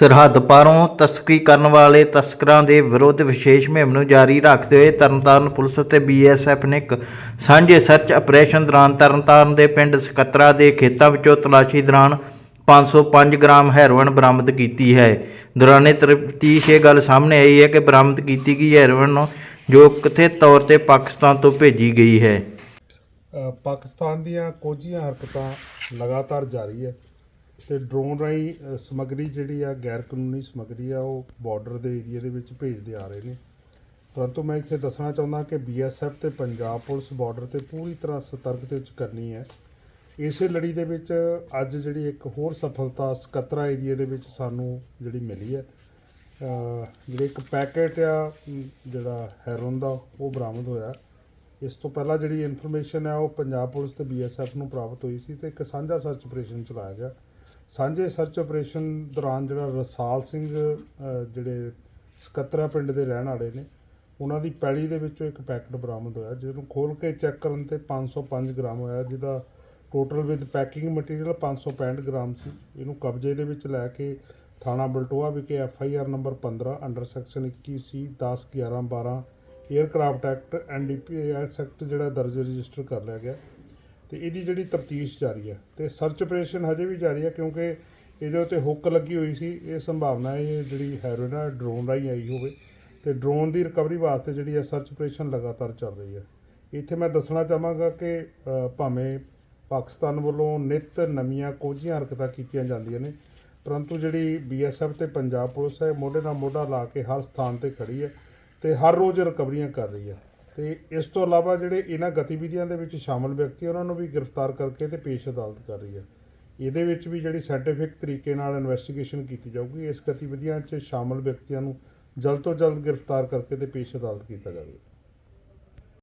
ਸਰਹੱਦ ਪਾਰੋਂ ਤਸਕਰੀ ਕਰਨ ਵਾਲੇ ਤਸਕਰਾਂ ਦੇ ਵਿਰੁੱਧ ਵਿਸ਼ੇਸ਼ ਮੁਹਿੰਮ ਨੂੰ ਜਾਰੀ ਰੱਖਦੇ ਹੋਏ ਤਰਨਤਾਰਨ ਪੁਲਿਸ ਅਤੇ ਬੀਐਸਐਫ ਨੇ ਇੱਕ ਸਾਂਝੇ ਸਰਚ ਆਪਰੇਸ਼ਨ ਦੌਰਾਨ ਤਰਨਤਾਰਨ ਦੇ ਪਿੰਡ ਸਕੱਤਰਾ ਦੇ ਖੇਤਾਂ ਵਿੱਚੋਂ ਤਲਾਸ਼ੀ ਦੌਰਾਨ 505 ਗ੍ਰਾਮ ਹੈਰੋਇਨ ਬਰਾਮਦ ਕੀਤੀ ਹੈ। ਦੌਰਾਨੇ ਤਫਤੀਸ਼ ਇਹ ਗੱਲ ਸਾਹਮਣੇ ਆਈ ਹੈ ਕਿ ਬਰਾਮਦ ਕੀਤੀ ਗਈ ਹੈਰੋਇਨ ਨੂੰ ਜੋ ਕਥਿਤ ਤੌਰ ਤੇ ਪਾਕਿਸਤਾਨ ਤੋਂ ਭੇਜੀ ਗਈ ਹੈ। ਪਾਕਿਸਤਾਨ ਦੀਆਂ ਕੋਝੀਆਂ ਹਰਕਤਾਂ ਲਗਾਤਾਰ ਜਾਰੀ ਹੈ। ਤੇ ਡਰੋਨ ਰਾਹੀਂ ਅ, ਸਮੱਗਰੀ ਜਿਹੜੀ ਆ ਗੈਰ ਕਾਨੂੰਨੀ ਸਮੱਗਰੀ ਆ ਉਹ ਬਾਰਡਰ ਦੇ ਏਰੀਆ ਦੇ ਵਿੱਚ ਭੇਜਦੇ ਆ ਰਹੇ ਨੇ। ਪਰੰਤੂ ਮੈਂ ਇੱਥੇ ਦੱਸਣਾ ਚਾਹੁੰਦਾ ਕਿ ਬੀਐਸਐਫ ਤੇ ਪੰਜਾਬ ਪੁਲਿਸ ਬਾਰਡਰ ਤੇ ਪੂਰੀ ਤਰ੍ਹਾਂ ਸਤਰਕ ਤੇ ਵਿੱਚ ਕਰਨੀ ਹੈ। ਇਸੇ ਲੜੀ ਦੇ ਵਿੱਚ ਅੱਜ ਜਿਹੜੀ ਇੱਕ ਹੋਰ ਸਫਲਤਾ ਸਕੱਤਰਾ ਏਰੀਆ ਦੇ ਵਿੱਚ ਸਾਨੂੰ ਜਿਹੜੀ ਮਿਲੀ ਹੈ। ਜਿਹੜੇ ਇੱਕ ਪੈਕੇਟ ਆ ਜਿਹੜਾ ਹੈਰੋਨ ਦਾ ਉਹ ਬਰਾਮਦ ਹੋਇਆ। ਇਸ ਤੋਂ ਪਹਿਲਾਂ ਜਿਹੜੀ ਇਨਫੋਰਮੇਸ਼ਨ ਹੈ ਉਹ ਪੰਜਾਬ ਪੁਲਿਸ ਤੇ ਬੀਐਸਐਫ ਨੂੰ ਪ੍ਰਾਪਤ ਹੋਈ ਸੀ ਤੇ ਇੱਕ ਸਾਂਝਾ ਸਰਚ ਆਪਰੇਸ਼ਨ ਚਲਾਇਆ ਗਿਆ। ਸਾਂਝੇ ਸਰਚ ਆਪਰੇਸ਼ਨ ਦੌਰਾਨ ਜਿਹੜਾ ਰਸਾਲ ਸਿੰਘ ਜਿਹੜੇ ਸਕੱਤਰਾ ਪਿੰਡ ਦੇ ਰਹਿਣ ਵਾਲੇ ਨੇ, ਉਹਨਾਂ ਦੀ ਪੈਲੀ ਦੇ ਵਿੱਚੋਂ ਇੱਕ ਪੈਕਟ ਬਰਾਮਦ ਹੋਇਆ, ਜਿਹਨੂੰ ਖੋਲ ਕੇ ਚੈੱਕ ਕਰਨ ਤੇ 505 ਗ੍ਰਾਮ ਹੋਇਆ, ਜਿਹਦਾ total with packing material 565 gram ਸੀ। ਇਹਨੂੰ ਕਬਜ਼ੇ ਦੇ ਵਿੱਚ ਲੈ ਕੇ ਥਾਣਾ ਬਲਟੋਆ ਵਿਖੇ F I R number 15 under section 21 C 10 11 12 aircraft act NDPS act ਜਿਹੜਾ ਦਰਜ ਰਜਿਸਟਰ ਕਰ ਲਿਆ ਗਿਆ। ਤੇ ਇਹਦੀ ਜਿਹੜੀ ਤਫਤੀਸ਼ ਜਾਰੀ ਹੈ ਤੇ ਸਰਚ ਆਪਰੇਸ਼ਨ ਹਜੇ ਵੀ ਜਾਰੀ ਹੈ ਕਿਉਂਕਿ ਇਹਦੇ ਉੱਤੇ ਹੁੱਕ ਲੱਗੀ ਹੋਈ ਸੀ, ਇਹ ਸੰਭਾਵਨਾ ਇਹ ਜਿਹੜੀ ਹੈਰੋਇਨ ਆ ਡਰੋਨ ਰਾਹੀਂ ਆਈ ਹੋਵੇ। ਤੇ ਡਰੋਨ ਦੀ ਰਿਕਵਰੀ ਵਾਸਤੇ ਜਿਹੜੀ ਹੈ ਸਰਚ ਆਪਰੇਸ਼ਨ ਲਗਾਤਾਰ ਚੱਲ ਰਹੀ ਹੈ। ਇੱਥੇ ਮੈਂ ਦੱਸਣਾ ਚਾਹਾਂਗਾ ਕਿ ਭਾਵੇਂ ਪਾਕਿਸਤਾਨ ਵੱਲੋਂ ਨਿਤ ਨਵੀਆਂ ਕੋਝੀਆਂ ਹਰਕਤਾਂ ਕੀਤੀਆਂ ਜਾਂਦੀਆਂ ਨੇ, ਪਰੰਤੂ ਜਿਹੜੀ ਬੀਐਸਐਫ ਤੇ ਪੰਜਾਬ ਪੁਲਿਸ ਹੈ, ਮੋਢੇ ਨਾਲ ਮੋਢਾ ਲਾ ਕੇ ਹਰ ਸਥਾਨ ਤੇ ਖੜੀ ਹੈ ਤੇ ਹਰ ਰੋਜ਼ ਰਿਕਵਰੀਆਂ ਕਰ ਰਹੀ ਹੈ। ਤੇ ਇਸ ਤੋਂ ਇਲਾਵਾ ਜਿਹੜੇ ਇਹਨਾਂ ਗਤੀਵਿਧੀਆਂ ਦੇ ਵਿੱਚ ਸ਼ਾਮਲ ਵਿਅਕਤੀ ਉਹਨਾਂ ਨੂੰ ਵੀ ਗ੍ਰਿਫਤਾਰ ਕਰਕੇ ਤੇ ਪੇਸ਼ ਅਦਾਲਤ ਕਰ ਰਹੀ ਹੈ ਇਹਦੇ ਵਿੱਚ ਵੀ ਜਿਹੜੀ ਸਾਇੰਟੀਫਿਕ ਤਰੀਕੇ ਨਾਲ ਇਨਵੈਸਟੀਗੇਸ਼ਨ ਕੀਤੀ ਜਾਊਗੀ, ਇਸ ਗਤੀਵਿਧੀਆਂ 'ਚ ਸ਼ਾਮਲ ਵਿਅਕਤੀਆਂ ਨੂੰ ਜਲਦ ਤੋਂ ਜਲਦ ਗ੍ਰਿਫਤਾਰ ਕਰਕੇ ਤੇ ਪੇਸ਼ ਅਦਾਲਤ ਕੀਤਾ ਜਾਵੇਗਾ।